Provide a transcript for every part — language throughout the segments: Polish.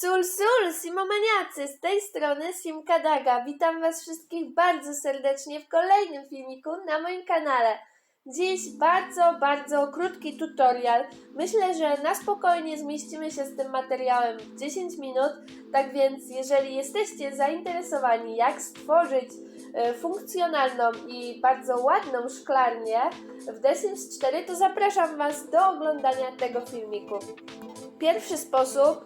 Sul, sul, simomaniacy, z tej strony Simka Daga. Witam Was wszystkich bardzo serdecznie w kolejnym filmiku na moim kanale. Dziś bardzo, bardzo krótki tutorial. Myślę, że na spokojnie zmieścimy się z tym materiałem w 10 minut. Tak więc, jeżeli jesteście zainteresowani, jak stworzyć e, funkcjonalną i bardzo ładną szklarnię w The Sims 4, to zapraszam Was do oglądania tego filmiku. Pierwszy sposób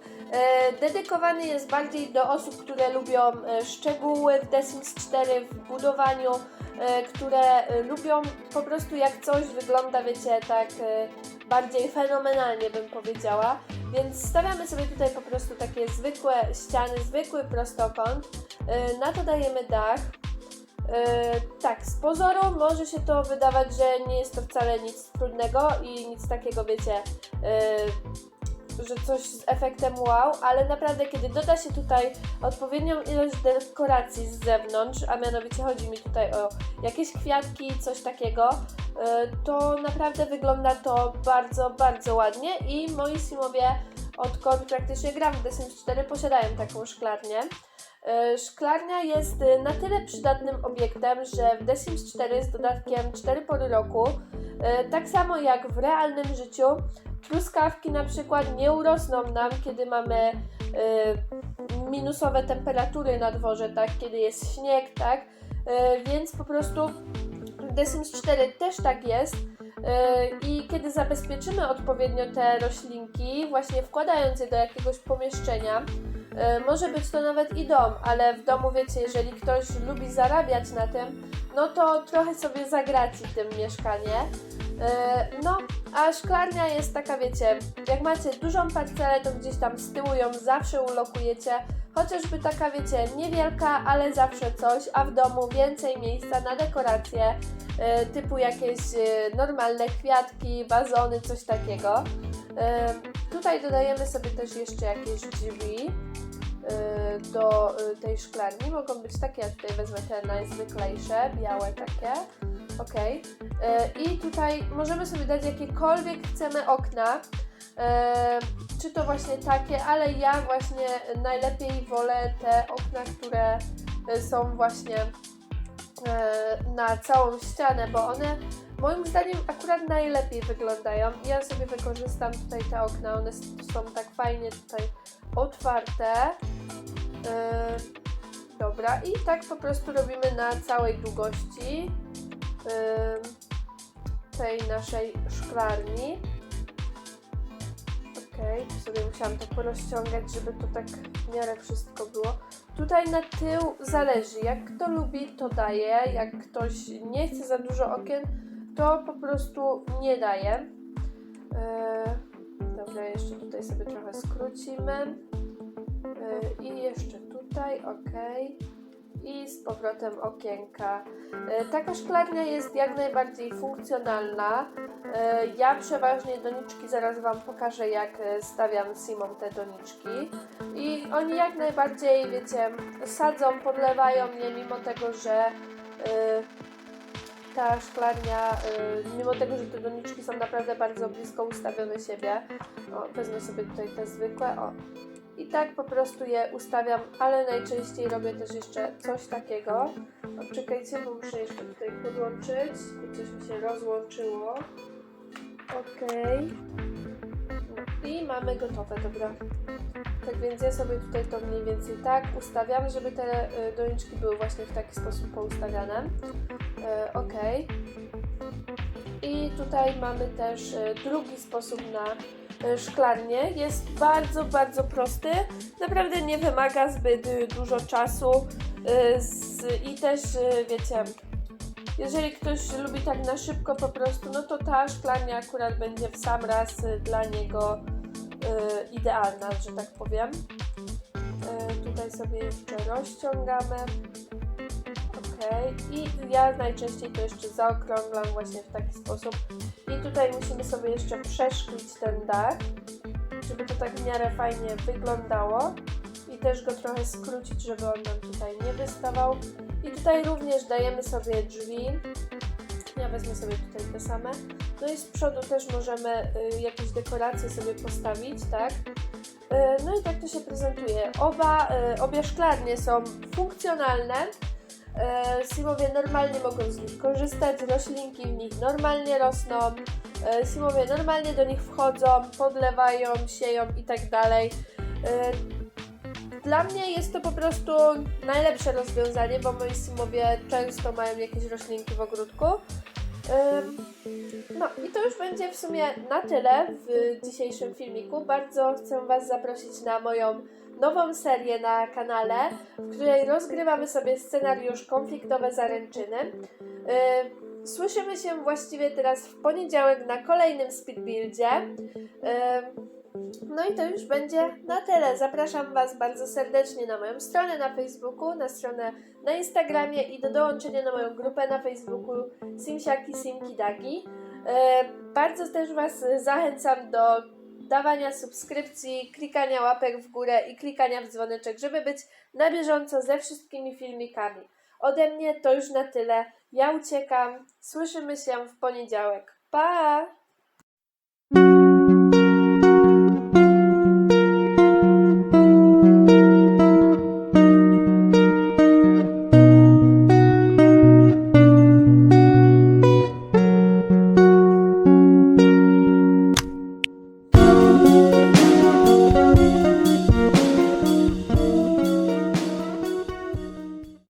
dedykowany jest bardziej do osób, które lubią e, szczegóły w The Sims 4 w budowaniu, e, które e, lubią po prostu jak coś wygląda, wiecie, tak e, bardziej fenomenalnie bym powiedziała. Więc stawiamy sobie tutaj po prostu takie zwykłe ściany, zwykły prostokąt. E, Na to dajemy dach. E, tak, z pozoru może się to wydawać, że nie jest to wcale nic trudnego i nic takiego, wiecie, e, że coś z efektem wow, ale naprawdę kiedy doda się tutaj odpowiednią ilość dekoracji z zewnątrz, a mianowicie chodzi mi tutaj o jakieś kwiatki, coś takiego, e, to naprawdę wygląda to bardzo, bardzo ładnie i moi simowie odkąd praktycznie gram w The Sims 4 posiadają taką szklarnię. E, Szklarnia jest e, na tyle przydatnym obiektem, że w The Sims 4 z dodatkiem 4 pory roku, e, tak samo jak w realnym życiu, truskawki na przykład nie urosną nam, kiedy mamy minusowe temperatury na dworze, tak, kiedy jest śnieg, tak, więc po prostu w The Sims 4 też tak jest. I kiedy zabezpieczymy odpowiednio te roślinki, właśnie wkładając je do jakiegoś pomieszczenia, może być to nawet i dom, ale w domu wiecie, jeżeli ktoś lubi zarabiać na tym, no to trochę sobie zagraci tym mieszkanie. E, No, a szklarnia jest taka, wiecie, jak macie dużą parcelę, to gdzieś tam z tyłu ją zawsze ulokujecie, chociażby taka, wiecie, niewielka, ale zawsze coś, a w domu więcej miejsca na dekoracje, e, typu jakieś e, normalne kwiatki, wazony, coś takiego. E, Tutaj dodajemy sobie też jeszcze jakieś drzwi e, do e, tej szklarni. Mogą być takie, ja tutaj wezmę te najzwyklejsze, białe takie. Ok. I tutaj możemy sobie dać jakiekolwiek chcemy okna. E, czy to właśnie takie, ale ja właśnie najlepiej wolę te okna, które są właśnie na całą ścianę, bo one moim zdaniem akurat najlepiej wyglądają. Ja sobie wykorzystam tutaj te okna, one są tak fajnie tutaj otwarte. E, dobra, i tak po prostu robimy na całej długości e, tej naszej szklarni. Okej, tu sobie musiałam to porozciągać, żeby to tak w miarę wszystko było. Tutaj na tył zależy, jak kto lubi, to daje. Jak ktoś nie chce za dużo okien, to po prostu nie daje. Eee, dobra, jeszcze tutaj sobie trochę skrócimy. Eee, I jeszcze tutaj, ok. I z powrotem okienka. E, Taka szklarnia jest jak najbardziej funkcjonalna. E, Ja przeważnie doniczki zaraz Wam pokażę, jak e, stawiam Simon te doniczki. I oni jak najbardziej, wiecie, sadzą, podlewają je, mimo tego, że ta szklarnia, mimo tego, że te doniczki są naprawdę bardzo blisko ustawione siebie. O, wezmę sobie tutaj te zwykłe. O. I tak po prostu je ustawiam, ale najczęściej robię też jeszcze coś takiego. O, czekajcie, bo muszę jeszcze tutaj podłączyć, bo coś mi się rozłączyło. No I mamy gotowe, dobra. Tak więc ja sobie tutaj to mniej więcej tak ustawiam, żeby te y, doniczki były właśnie w taki sposób poustawiane. Y, ok. I tutaj mamy też y, drugi sposób na y, szklarnię. Jest bardzo, bardzo prosty. Naprawdę nie wymaga zbyt y, dużo czasu y, i też, y, wiecie, jeżeli ktoś lubi tak na szybko po prostu, no to ta szklarnia akurat będzie w sam raz dla niego idealna, że tak powiem. Y, tutaj sobie jeszcze rozciągamy. I ja najczęściej to jeszcze zaokrąglam właśnie w taki sposób. I tutaj musimy sobie jeszcze przeszklić ten dach, żeby to tak w miarę fajnie wyglądało. I też go trochę skrócić, żeby on nam tutaj nie wystawał. I tutaj również dajemy sobie drzwi. Ja wezmę sobie tutaj te same. No i z przodu też możemy y, jakieś dekoracje sobie postawić, tak? Y, No i tak to się prezentuje. Oba, y, obie szklarnie są funkcjonalne. Y, Simowie normalnie mogą z nich korzystać, roślinki w nich normalnie rosną. y, Simowie normalnie do nich wchodzą, podlewają, sieją i tak. Y, Dla mnie jest to po prostu najlepsze rozwiązanie, bo moi simowie często mają jakieś roślinki w ogródku. No i to już będzie w sumie na tyle w dzisiejszym filmiku. Bardzo chcę Was zaprosić na moją nową serię na kanale, w której rozgrywamy sobie scenariusz konfliktowe zaręczyny. Ym, Słyszymy się właściwie teraz w poniedziałek na kolejnym speedbuildzie. Ym, no i to już będzie na tyle. Zapraszam Was bardzo serdecznie na moją stronę na Facebooku, na stronę na Instagramie i do dołączenia na moją grupę na Facebooku Simsiaki Simki Dagi. E, Bardzo też Was zachęcam do dawania subskrypcji, klikania łapek w górę i klikania w dzwoneczek, żeby być na bieżąco ze wszystkimi filmikami. Ode mnie to już na tyle. Ja uciekam. Słyszymy się w poniedziałek. Pa!